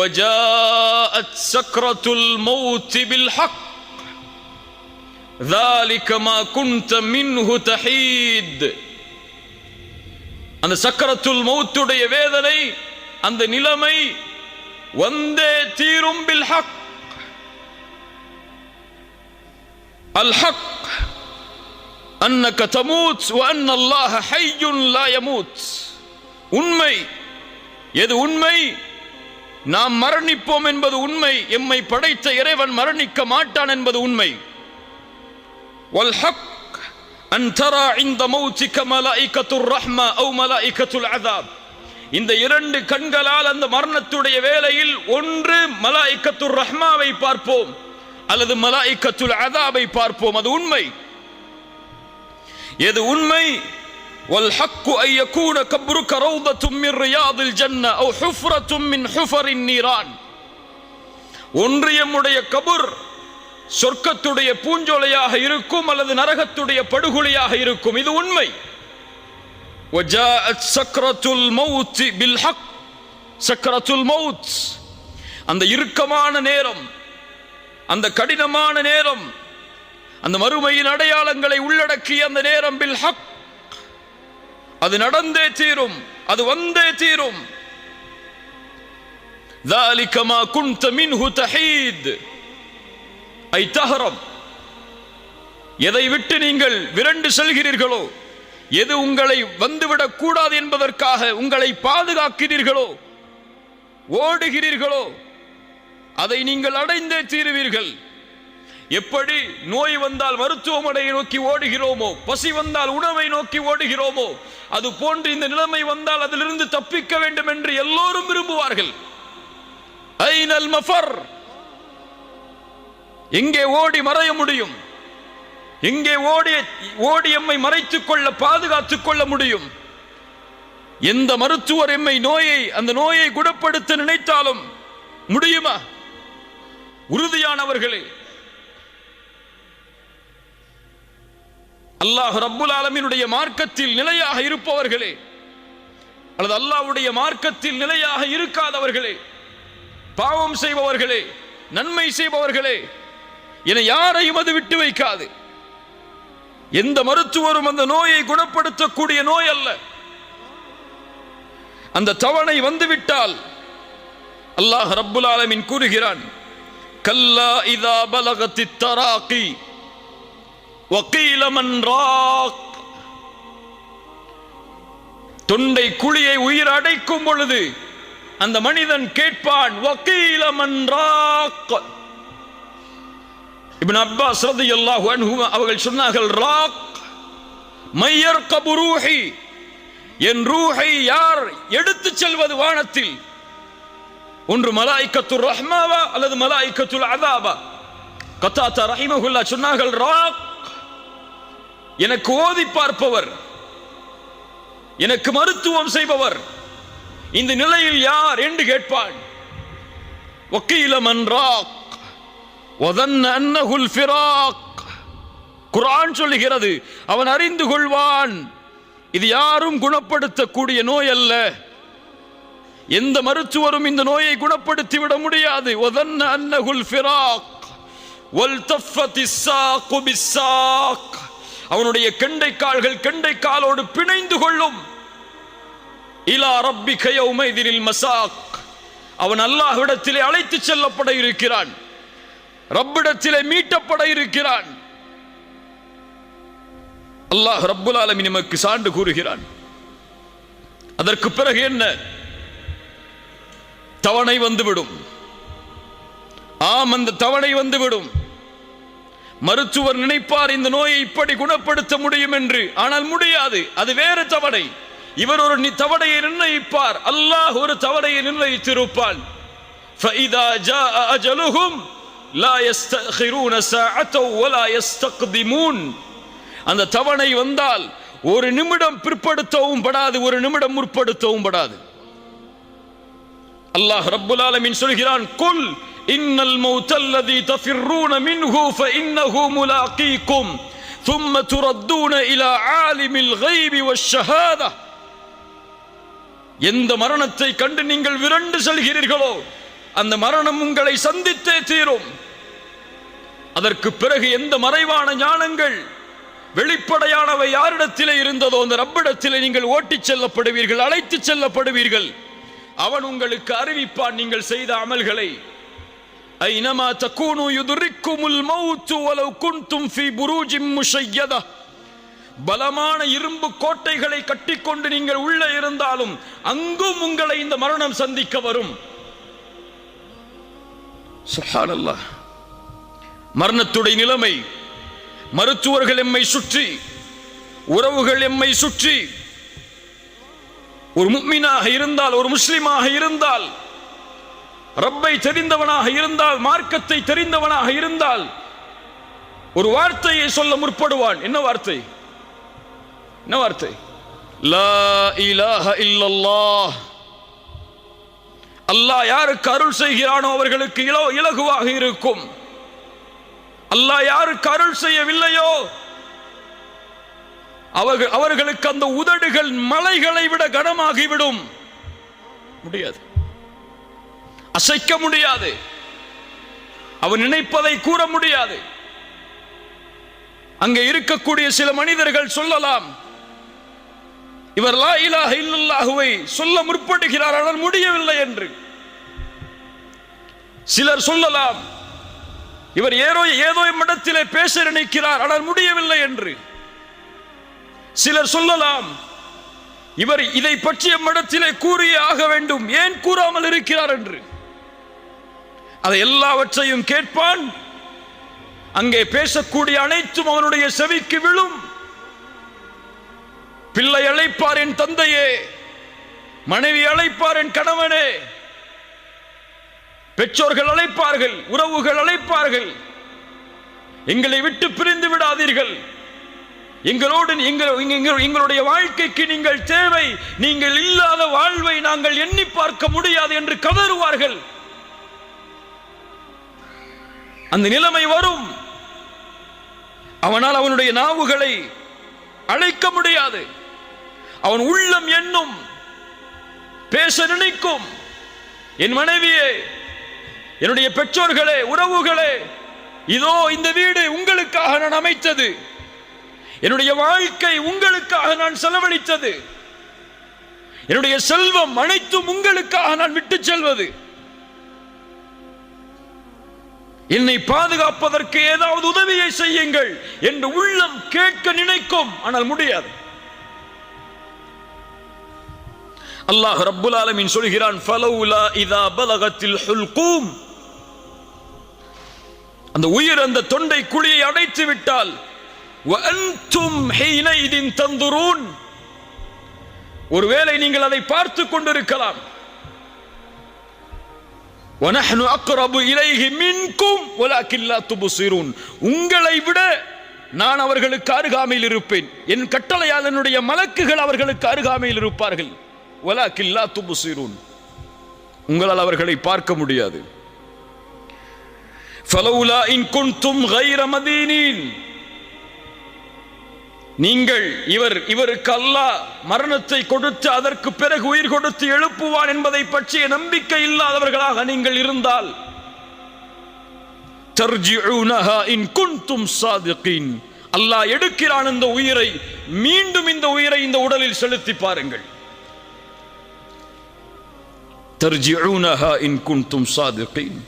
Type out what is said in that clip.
وجاءت سكرة الموت بالحق ذلك ما كنت منه تحيد அந்த சக்கரத்துல் மௌத்துடைய வேதனை அந்த நிலைமை வந்தே தீரும் பில் ஹக் அல் ஹக் அன்னக தமூத் وأن الله حي لا يموت உண்மை எது உண்மை நாம் மரணிப்போம் என்பது உண்மை. எம்மை படைத்த இறைவன் மரணிக்க மாட்டான் என்பது உண்மை. இந்த இரண்டு கண்களால் அந்த மரணத்துடைய வேலையில் ஒன்று மலாய்க்கத்துர் ரஹ்மாவை பார்ப்போம் அல்லது மலாய்க்கத்துல் அதாபை பார்ப்போம். அது உண்மை. எது உண்மை? والحق أن يكون كبرك روضة من رياض الجنة أو حفرة من حفر النيران ஒன்று எம்முடைய கபுர் சொர்க்கத்துடைய பூஞ்சோலையாக இருக்கும் அல்லது நரகத்துடைய படுகொலையாக இருக்கும் இது உண்மை وجاءت سكرة الموت بالحق سكرة الموت அந்த இறுக்கமான நேரம் அந்த கடினமான நேரம் அந்த மறுமையின் அடையாளங்களை உள்ளடக்கிய அந்த நேரம் பில் ஹக் அது நடந்தே தீரும் அது வந்தே தீரும் ذلك ما كنت منه تحيد ஐ தஹரம் எதை விட்டு நீங்கள் விரண்டு செல்கிறீர்களோ எது உங்களை வந்துவிடக் கூடாது என்பதற்காக உங்களை பாதுகாக்கிறீர்களோ ஓடுகிறீர்களோ அதை நீங்கள் அடைந்தே தீருவீர்கள் எப்படி நோய் வந்தால் மருத்துவமனையை நோக்கி ஓடுகிறோமோ பசி வந்தால் உணவை நோக்கி ஓடுகிறோமோ அது போன்று இந்த நிலைமை வந்தால் அதிலிருந்து தப்பிக்க வேண்டும் என்று எல்லோரும் விரும்புவார்கள். ஐனல் மஃபர்? எங்கே ஓடி மறைய முடியும்? எங்கே ஓடி ஓடி எம்மை மறைத்துக் கொள்ள பாதுகாத்துக் கொள்ள முடியும்? எந்த மருத்துவர் எம்மை நோயை அந்த நோயை குணப்படுத்த நினைத்தாலும் முடியுமா? உறுதியானவர்களே அல்லாஹ் ரப்புல் ஆலமீனுடைய மார்க்கத்தில் நிலையாக இருப்பவர்களே அல்லது அல்லாஹ்வுடைய மார்க்கத்தில் நிலையாக இருக்காதவர்களே பாவம் செய்பவர்களே நன்மை செய்பவர்களே என யாரையும் அது விட்டு வைக்காது. எந்த மருத்துவரும் அந்த நோயை குணப்படுத்தக்கூடிய நோய் அல்ல. அந்த தவணை வந்துவிட்டால் அல்லாஹ் ரப்புல் ஆலமின் கூறுகிறான் கல்லா இதா பலகத்தி தராக்கி தொண்டை குழியை உயிர் அடைக்கும் பொழுது அந்த மனிதன் கேட்பான் வக்கீல ராக் அப்பாஸ் ரலியல்லாஹு அவர்கள் சொன்னார்கள் ராக் மையர் கபுரூஹி. என் ரூஹை யார் எடுத்துச் செல்வது வானத்தில்? ஒன்று மலாய்க்கத்துல் ரஹ்மாவா அல்லது மலாய்க்கத்துல் அதாபா? கத்தாத்தா ரஹிமகுல்லா சொன்னார்கள் ராக் எனக்கு ஓதி பார்ப்பவர். எனக்கு மருத்துவம் செய்பவர். இந்த நிலையில் யார் என்று கேட்பாள். வக்கீலமன் ராக். அன்னகுல் ஃபிராக். குரான் சொல்லுகிறது அவன் அறிந்து கொள்வான். இது யாரும் குணப்படுத்தக்கூடிய நோய் அல்ல. எந்த மருத்துவரும் இந்த நோயை குணப்படுத்தி விட முடியாது. ஒதன்ன அன்னகுல் ஃபிராக். ஒல் தஃபத் இஸ்ஸாக் அவனுடைய கெண்டை கால்கள் கெண்டை காலோடு பிணைந்து கொள்ளும். இலா ரப்பி யௌமைதினில் மசாக். அவன் அல்லாஹ்விடத்திலே அழைத்து செல்லப்பட இருக்கிறான். ரப்பிடத்திலே மீட்டப்பட இருக்கிறான். அல்லாஹ் ரப்புல் ஆலமி நமக்கு சான்று கூறுகிறான். அதற்கு பிறகு என்ன? தவணை வந்துவிடும். ஆம் அந்த தவணை வந்துவிடும். மருத்துவர் நினைப்பார் இந்த நோயை இப்படி குணப்படுத்த முடியும் என்று. ஆனால் முடியாது அது வேறு தவடை இவர் ஒரு தவடையை நிர்ணயிப்பார். அல்லாஹ் ஒரு தவடையை நிர்ணயித்திருப்பான். அந்த தவணை வந்தால் ஒரு நிமிடம் பிற்படுத்தவும் படாது ஒரு நிமிடம் முற்படுத்தவும் படாது. அல்லாஹ் ரப்புல் ஆலமின் சொல்கிறான் குல் இன்னல் மௌத் அல்லதி தஃபிர்ரூன மின்ஹு ஃபஇன்னஹு முலாகீக்கும் ثم تردون إلى عالم الغيب والشهادة எந்த மரணத்தை கண்டு நீங்கள் விரண்டு செல்கிறீர்களோ அந்த மரணம் உங்களை சந்தித்தே தீரும் அதற்கு பிறகு எந்த மறைவான ஞானங்கள் வெளிப்படையானவை யாரிடத்திலே இருந்ததோ அந்த ரப்பிடத்திலே நீங்கள் ஓட்டிச் செல்லப்படுவீர்கள் அழைத்துச் செல்லப்படுவீர்கள் அவன் உங்களுக்கு அறிவிப்பான் நீங்கள் செய்த அமல்களை ஐனமா தக்கூனு யுதுரிக்குமுல் மௌத்து வலவ் குன்தும் ஃபீ புரூஜிம் முஷையதா பலமான இரும்பு கோட்டைகளை கட்டிக்கொண்டு நீங்கள் உள்ளே இருந்தாலும் அங்கும் உங்களை இந்த மரணம் சந்திக்க வரும். மரணத்துடைய நிலைமை மருத்துவர்கள் எம்மை சுற்றி உறவுகள் எம்மை சுற்றி ஒரு முக்மீனாக இருந்தால் ஒரு முஸ்லிமாக இருந்தால் ரப்பை தெரிந்தவனாக இருந்தால் மார்க்கத்தை தெரிந்தவனாக இருந்தால் ஒரு வார்த்தையை சொல்ல முற்படுவான். என்ன வார்த்தை? என்ன வார்த்தை? லா அல்லாஹ் யாருக்கு அருள் செய்கிறானோ அவர்களுக்கு இலோ இலகுவாக இருக்கும். அல்லாஹ் யாருக்கு அருள் செய்யவில்லையோ அவர்கள் அவர்களுக்கு அந்த உதடுகள் மலைகளை விட கனமாகிவிடும். முடியாது. அசைக்க முடியாது. அவன் நினைப்பதை கூற முடியாது. அங்கே இருக்கக்கூடிய சில மனிதர்கள் சொல்லலாம். இவர் லா இலாஹ இல்லல்லாஹுவை சொல்ல முற்படுகிறார் ஆனால் முடியவில்லை என்று. சிலர் சொல்லலாம் இவர் ஏதோ ஏதோ மடத்திலே பேச நினைக்கிறார் ஆனால் முடியவில்லை என்று. சிலர் சொல்லலாம் இவர் இதை பற்றிய மடத்திலே கூறியே ஆக வேண்டும் ஏன் கூறாமல் இருக்கிறார் என்று. அதை எல்லாவற்றையும் கேட்பான். அங்கே பேசக்கூடிய அனைத்தும் அவனுடைய செவிக்கு விழும். பிள்ளை அழைப்பார் என் தந்தையே. மனைவி அழைப்பார் என் கணவனே. பெற்றோர்கள் அழைப்பார்கள் உறவுகள் அழைப்பார்கள். எங்களை விட்டு பிரிந்து விடாதீர்கள். எங்களோடு எங்கள் எங்களுடைய வாழ்க்கைக்கு நீங்கள் தேவை. நீங்கள் இல்லாத வாழ்வை நாங்கள் எண்ணி பார்க்க முடியாது என்று கதறுவார்கள். அந்த நிலைமை வரும். அவனால் அவனுடைய நாவுகளை அழைக்க முடியாது. அவன் உள்ளம் எண்ணும் பேச நினைக்கும். என் மனைவியே என்னுடைய பெற்றோர்களே உறவுகளே இதோ இந்த வீடு உங்களுக்காக நான் அமைத்தது. என்னுடைய வாழ்க்கை உங்களுக்காக நான் செலவழித்தது. என்னுடைய செல்வம் அனைத்தும் உங்களுக்காக நான் விட்டு செல்வது. என்னை பாதுகாப்பதற்கு ஏதாவது உதவியை செய்யுங்கள் என்று உள்ளம் கேட்க நினைக்கும். ஆனால் முடியாது. அல்லாஹ் ரப்புல் ஆலமீன் சொல்கிறான் ஃபலவுலா இதா பலகத்தில் ஹுல்கூம். அந்த உயிர் அந்த தொண்டை குழியை அடைத்து விட்டால் வந்தும் ஹெய்ன இதின் தந்துரூன். ஒருவேளை நீங்கள் அதை பார்த்து கொண்டிருக்கலாம். ஒனஹ்னு அக்ரபு இலைஹி மின்கும் ஒலாக்கில்லா துபுசிரூன். உங்களை விட நான் அவர்களுக்கு அருகாமையில் இருப்பேன். என் கட்டளையாளனுடைய மலக்குகள் அவர்களுக்கு அருகாமையில் இருப்பார்கள். ஒலாக்கில்லா துபுசிரூன். உங்களால் அவர்களை பார்க்க முடியாது. ஃபலவுலா இன் குன்தும் கைர மதீனின். நீங்கள் இவர் இவருக்கு அல்லாஹ் மரணத்தை கொடுத்து அதற்கு பிறகு உயிர் கொடுத்து எழுப்புவான் என்பதை பற்றிய நம்பிக்கை இல்லாதவர்களாக நீங்கள் இருந்தால் இன் அல்லாஹ் எடுக்கிறான் இந்த உயிரை மீண்டும் இந்த உயிரை இந்த உடலில் செலுத்தி பாருங்கள். தர்ஜிஊனஹா இன் குன்தும் சாதிகீன்.